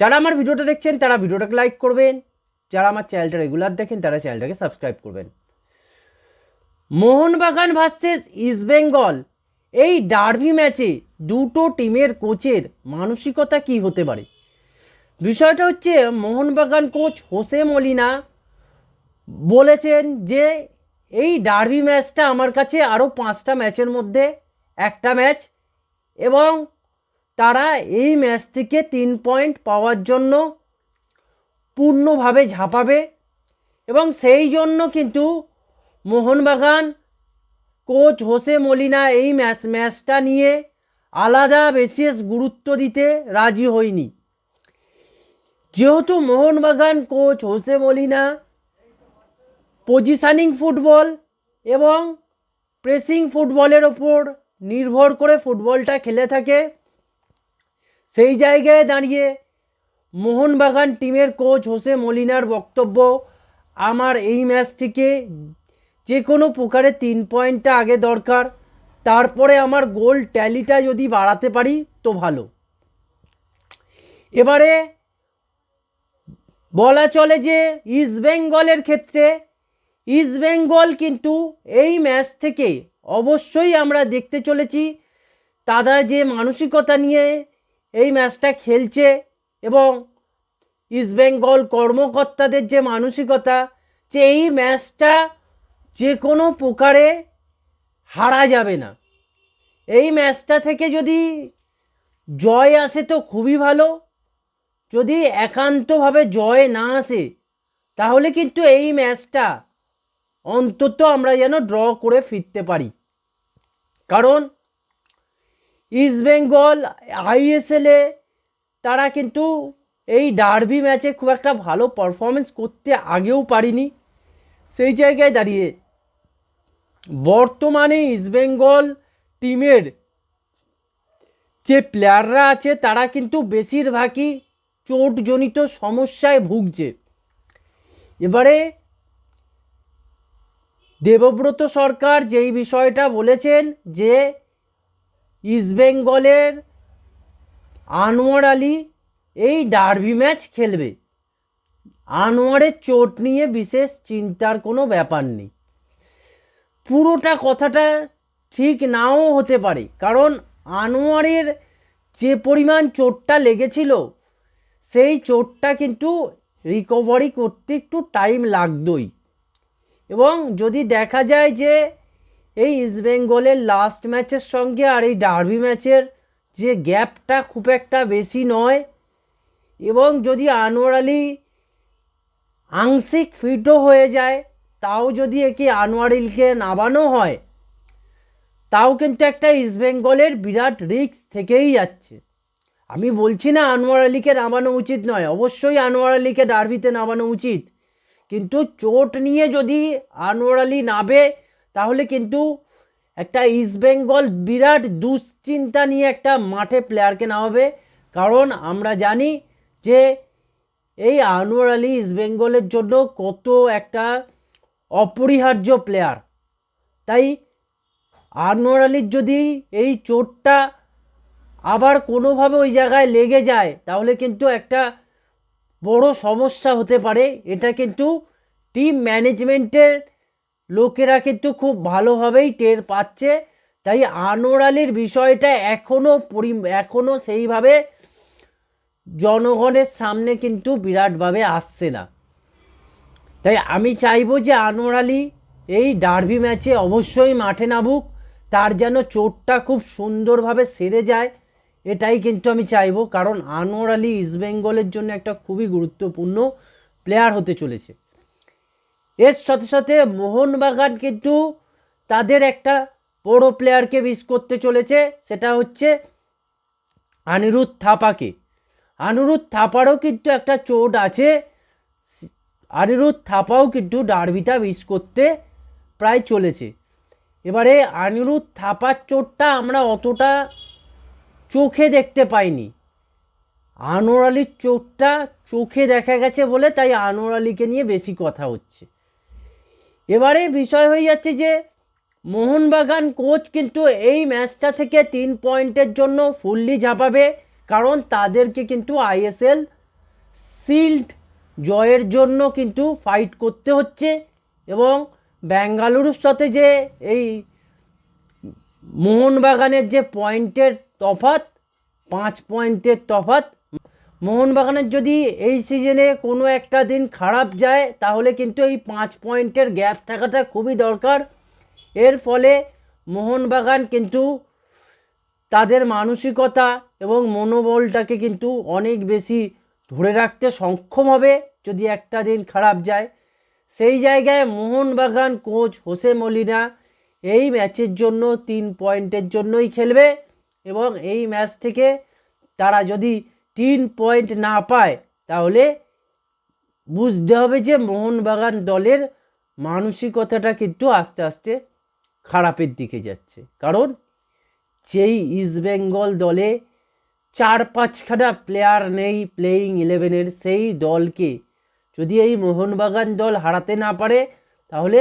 যারা আমার ভিডিওটা দেখছেন, তারা ভিডিওটাকে লাইক করবেন। যারা আমার চ্যানেলটা রেগুলার দেখেন, তারা চ্যানেলটাকে সাবস্ক্রাইব করবেন। মোহনবাগান ভার্সেস ইস্টবেঙ্গল এই ডার্বি ম্যাচে দুটো টিমের কোচের মানসিকতা কি হতে পারে? বিষয়টা হচ্ছে, মোহনবাগান কোচ হোসে মলিনা বলেছেন যে, এই ডার্বি ম্যাচটা আমার কাছে আরও পাঁচটা ম্যাচের মধ্যে একটা ম্যাচ এবং তারা এই ম্যাচ থেকে তিন পয়েন্ট পাওয়ার জন্য পূর্ণভাবে ঝাঁপাবে এবং সেই জন্য কিন্তু মোহনবাগান কোচ হোসে মলিনা এই ম্যাচ, ম্যাচটা নিয়ে আলাদা বিশেষ গুরুত্ব দিতে রাজি হয়নি। যেহেতু Mohun Bagan coach Jose Molina positioning football এবং প্রেসিং ফুটবলের ওপর নির্ভর করে ফুটবলটা খেলে থাকে সেই জায়গায় দাঁড়িয়ে মোহনবাগান টিমের কোচ হোসে মলিনার বক্তব্য, আমার এই ম্যাচটিকে যে কোনো প্রকারে তিন পয়েন্টটা আগে দরকার, তারপরে আমার গোল ট্যালিটা যদি বাড়াতে পারি তো ভালো। এবারে বলা চলে যে ইস্টবেঙ্গলের ক্ষেত্রে ইস্টবেঙ্গল কিন্তু এই ম্যাচ থেকে অবশ্যই আমরা দেখতে চলেছি, তাদের যে মানসিকতা নিয়ে এই ম্যাচটা খেলছে এবং ইস্টবেঙ্গল কর্মকর্তাদের যে মানসিকতা, যে এই ম্যাচটা যে কোনো প্রকারে হারা যাবে না। এই ম্যাচটা থেকে যদি জয় আসে তো খুবই ভালো। যদি একান্তভাবে জয় না আসে, তাহলে কিন্তু এই ম্যাচটা অন্তত আমরা যেন ড্র করে ফিরতে পারি। কারণ ইস্টবেঙ্গল আইএসএলে তারা কিন্তু এই ডার্বি ম্যাচে খুব একটা ভালো পারফরমেন্স করতে আগেও পারিনি। সেই জায়গায় দাঁড়িয়ে বর্তমানে ইস্টবেঙ্গল টিমের যে প্লেয়াররা আছে, তারা কিন্তু বেশিরভাগই চোটজনিত সমস্যায় ভুগছে। এবারে দেবব্রত সরকার যেই বিষয়টা বলেছেন যে ইস্টবেঙ্গলের আনোয়ার আলী এই ডার্বি ম্যাচ খেলবে। আনোয়ারের চোট নিয়ে বিশেষ চিন্তার কোনো ব্যাপার নেই। পুরোটা কথাটা ঠিক নাও হতে পারে, কারণ আনোয়ারের যে পরিমাণ চোটটা লেগেছিল, সেই চোটটা কিন্তু রিকভারি করতে একটু টাইম লাগতই। এবং যদি দেখা যায় যে এই ইস্টবেঙ্গলের লাস্ট ম্যাচের সঙ্গে আর এই ডার্বি ম্যাচের যে গ্যাপটা খুব একটা বেশি নয়। এবং যদি আনোয়ার আলী আংশিক ফিটও হয়ে যায়, তাও যদি একে আনোয়ার আলীকে নামানো হয়, তাও কিন্তু একটা ইস্টবেঙ্গলের বিরাট রিস্ক থেকেই যাচ্ছে। আমি বলছি না আনোয়ার আলীকে নামানো উচিত নয়, অবশ্যই আনোয়ার আলীকে ডার্বিতে নামানো উচিত। কিন্তু চোট নিয়ে যদি আনোয়ার আলী নাবে তাহলে কিন্তু একটা ইস্টবেঙ্গল বিরাট দুশ্চিন্তা নিয়ে একটা মাঠে প্লেয়ারকে নামাবে। কারণ আমরা জানি যে এই আনোয়ার আলী ইস্টবেঙ্গলের জন্য কত একটা অপরিহার্য প্লেয়ার তাই আনোয়ার আলীর যদি এই চোটটা আবার কোনোভাবে ওই জায়গায় লেগে যায়, তাহলে কিন্তু একটা বড় সমস্যা হতে পারে। এটা কিন্তু টিম ম্যানেজমেন্টের লোকেরা কিন্তু খুব ভালোভাবেই টের পাচ্ছে। তাই আনোয়ার আলীর বিষয়টা এখনও পরি এখনও সেইভাবে জনগণের সামনে কিন্তু বিরাটভাবে আসছে না। তাই আমি চাইব যে আনোয়ার আলী এই ডার্বি ম্যাচে অবশ্যই মাঠে নামুক, তার যেন চোটটা খুব সুন্দরভাবে সেরে যায়, এটাই কিন্তু আমি চাইব। কারণ আনোয়ার আলী ইস্টবেঙ্গলের জন্য একটা খুবই গুরুত্বপূর্ণ প্লেয়ার হতে চলেছে। এর সাথে সাথে মোহনবাগান কিন্তু তাদের একটা বড় প্লেয়ারকে মিস করতে চলেছে, সেটা হচ্ছে আনিরুদ্ধ থাপাকে। আনিরুদ্ধ থাপারও কিন্তু একটা চোট আছে। আনিরুদ্ধ থাপাও কিন্তু ডার্বিটা মিস করতে প্রায় চলেছে। এবারে আনিরুদ্ধ থাপার চোটটা আমরা অতটা চোখে দেখতে পাইনি। আনোর আলীর চোখটা চোখে দেখা গেছে বলে, তাই আনোয়ার আলীকে নিয়ে বেশি কথা হচ্ছে। এবারে বিষয় হয়ে যাচ্ছে যে মোহনবাগান কোচ কিন্তু এই ম্যাচটা থেকে তিন পয়েন্টের জন্য ফুললি ঝাঁপাবে, কারণ তাদেরকে কিন্তু আইএসএল সিল্ড জয়ের জন্য কিন্তু ফাইট করতে হচ্ছে এবং বেঙ্গালুরুর সাথে যে এই মোহনবাগানের যে পয়েন্টের তফাত পাঁচ পয়েন্টের তফাত মোহনবাগানের যদি এই সিজনে কোনো একটা দিন খারাপ যায়, তাহলে কিন্তু এই পাঁচ পয়েন্টের গ্যাপ থাকাটা খুবই দরকার। এর ফলে মোহনবাগান কিন্তু তাদের মানসিকতা এবং মনোবলটাকে কিন্তু অনেক বেশি ধরে রাখতে সক্ষম হবে যদি একটা দিন খারাপ যায়। সেই জায়গায় মোহনবাগান কোচ হোসে মলিনা এই ম্যাচের জন্য তিন পয়েন্টের জন্যই খেলবে এবং এই ম্যাচ থেকে তারা যদি তিন পয়েন্ট না পায়, তাহলে বুঝতে হবে যে মোহনবাগান দলের মানসিকতাটা কিন্তু আস্তে আস্তে খারাপের দিকে যাচ্ছে। কারণ যেই ইস্টবেঙ্গল দলে চার পাঁচখানা প্লেয়ার নেই প্লেয়িং ইলেভেনের সেই দলকে যদি এই মোহনবাগান দল হারাতে না পারে, তাহলে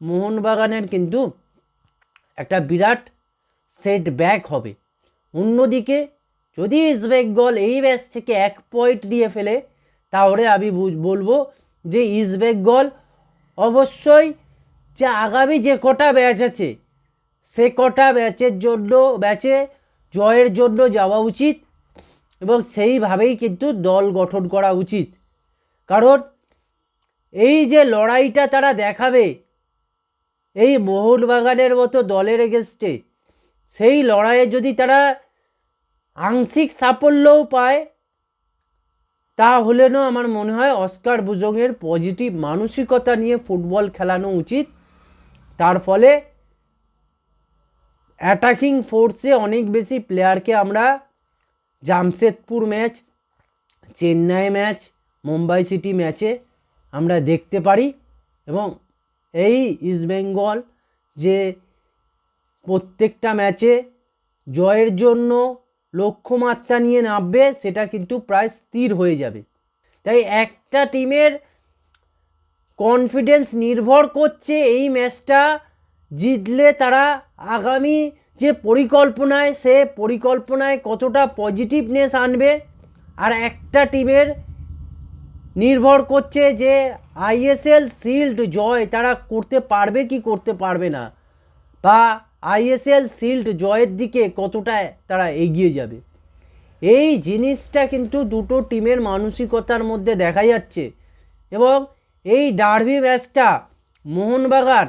মোহনবাগানের কিন্তু একটা বিরাট সেট ব্যাক হবে। অন্যদিকে যদি ইস্টবেঙ্গল এই ম্যাচ থেকে এক পয়েন্ট নিয়ে ফেলে, তাহলে আমি বলব যে ইস্টবেঙ্গল অবশ্যই যে আগামী যে কটা ম্যাচ আছে, সে কটা ম্যাচের জন্য ম্যাচে জয়ের জন্য যাওয়া উচিত এবং সেইভাবেই কিন্তু দল গঠন করা উচিত। কারণ এই যে লড়াইটা তারা দেখাবে, এই মোহনবাগানের মতো দলের এগেনস্টে সেই লড়াইয়ে যদি তারা আংশিক সাফল্যও পায়। তাহলে না আমার মনে হয় অস্কার বুজংয়ের পজিটিভ মানসিকতা নিয়ে ফুটবল খেলানো উচিত। তার ফলে অ্যাটাকিং ফোর্সে অনেক বেশি প্লেয়ারকে আমরা Jamshedpur match Chennai match Mumbai city ম্যাচে আমরা দেখতে পারি এবং এই ইস্টবেঙ্গল যে প্রত্যেকটা ম্যাচে জয়ের জন্য লক্ষ্যমাত্রা নিয়ে নামবে, সেটা কিন্তু প্রায় স্থির হয়ে যাবে। তাই একটা টিমের কনফিডেন্স নির্ভর করছে এই ম্যাচটা জিতলে তারা আগামী যে পরিকল্পনায়, সে পরিকল্পনায় কতটা পজিটিভনেস আনবে। আর একটা টিমের নির্ভর করছে যে আইএসএল শিল্ড জয় তারা করতে পারবে কি করতে পারবে না। বা আইএসএল শিল্ড জয়ের দিকে কতটা তারা এগিয়ে যাবে। এই জিনিসটা কিন্তু দুটো টিমের মানসিকতার মধ্যে দেখা যাচ্ছে এবং এই ডার্বি ম্যাচটা মোহনবাগান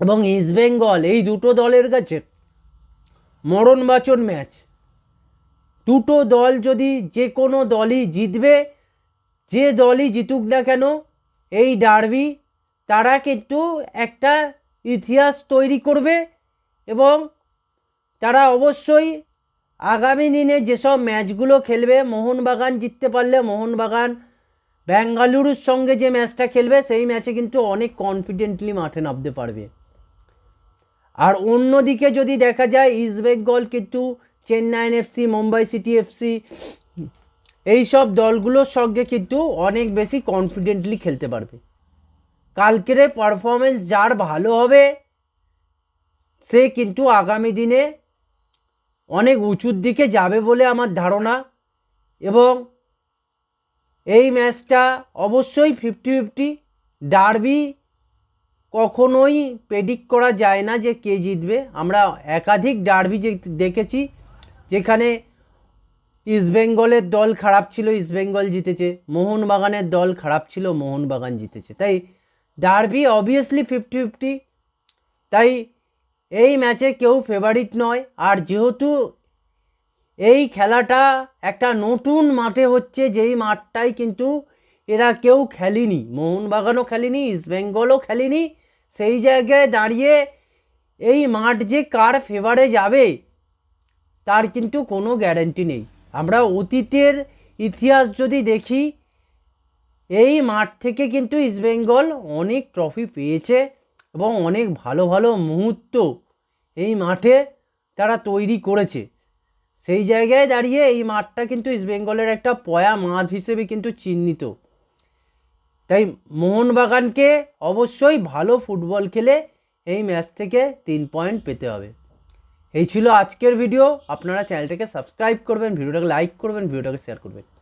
এবং ইস্টবেঙ্গল এই দুটো দলের কাছে মরণবাচন ম্যাচ। দুটো দল যদি যে কোনো দলই জিতবে, যে দলই জিতুক না কেন, এই ডার্বি, তারা কিন্তু একটা ইতিহাস তৈরি করবে এবং তারা অবশ্যই আগামী দিনে যেসব ম্যাচগুলো খেলবে, মোহনবাগান জিততে পারলে মোহনবাগান বেঙ্গালুরুর সঙ্গে যে ম্যাচটা খেলবে, সেই ম্যাচে কিন্তু অনেক কনফিডেন্টলি মাঠে নামতে পারবে। আর অন্যদিকে যদি দেখা যায় ইস্টবেঙ্গল কিন্তু Chennaiyin FC Mumbai city FC এইসব দলগুলোর সঙ্গে কিন্তু অনেক বেশি কনফিডেন্টলি খেলতে পারবে। কালকের পারফরমেন্স যার ভালো হবে, সে কিন্তু আগামী দিনে অনেক উঁচুর দিকে যাবে বলে আমার ধারণা এবং এই ম্যাচটা অবশ্যই ফিফটি ফিফটি ডার্বি কখনোই প্রেডিক্ট করা যায় না যে কে জিতবে। আমরা একাধিক ডার্বি যে দেখেছি, যেখানে ইস্টবেঙ্গলের দল খারাপ ছিল ইস্টবেঙ্গল জিতেছে, মোহনবাগানের দল খারাপ ছিল, মোহনবাগান জিতেছে। তাই ডার্বি অবভিয়াসলি ফিফটি ফিফটি তাই এই ম্যাচে কেউ ফেভারিট নয়। আর যেহেতু এই খেলাটা একটা নতুন মাঠে হচ্ছে, যেই মাঠটাই কিন্তু এরা কেউ খেলেনি। মোহনবাগানও খেলেনি ইস্টবেঙ্গলও খেলেনি। সেই জায়গায় দাঁড়িয়ে এই মাঠ যে কার ফেভারে যাবে, তার কিন্তু কোনো গ্যারান্টি নেই। আমরা অতীতের ইতিহাস যদি দেখি এই মাঠ থেকে কিন্তু ইস্টবেঙ্গল অনেক ট্রফি পেয়েছে এবং অনেক ভালো ভালো মুহূর্ত এই মাঠে তারা তৈরি করেছে। সেই জায়গায় দাঁড়িয়ে এই মাঠটা কিন্তু ইস্টবেঙ্গলের একটা পয়া মাঠ হিসেবে কিন্তু চিহ্নিত। তাই মোহনবাগানকে অবশ্যই ভালো ফুটবল খেলে এই ম্যাচ থেকে তিন পয়েন্ট পেতে হবে। এই ছিল আজকের ভিডিও আপনারা চ্যানেলটাকে সাবস্ক্রাইব করবেন ভিডিওটাকে লাইক করবেন ভিডিওটাকে শেয়ার করবেন।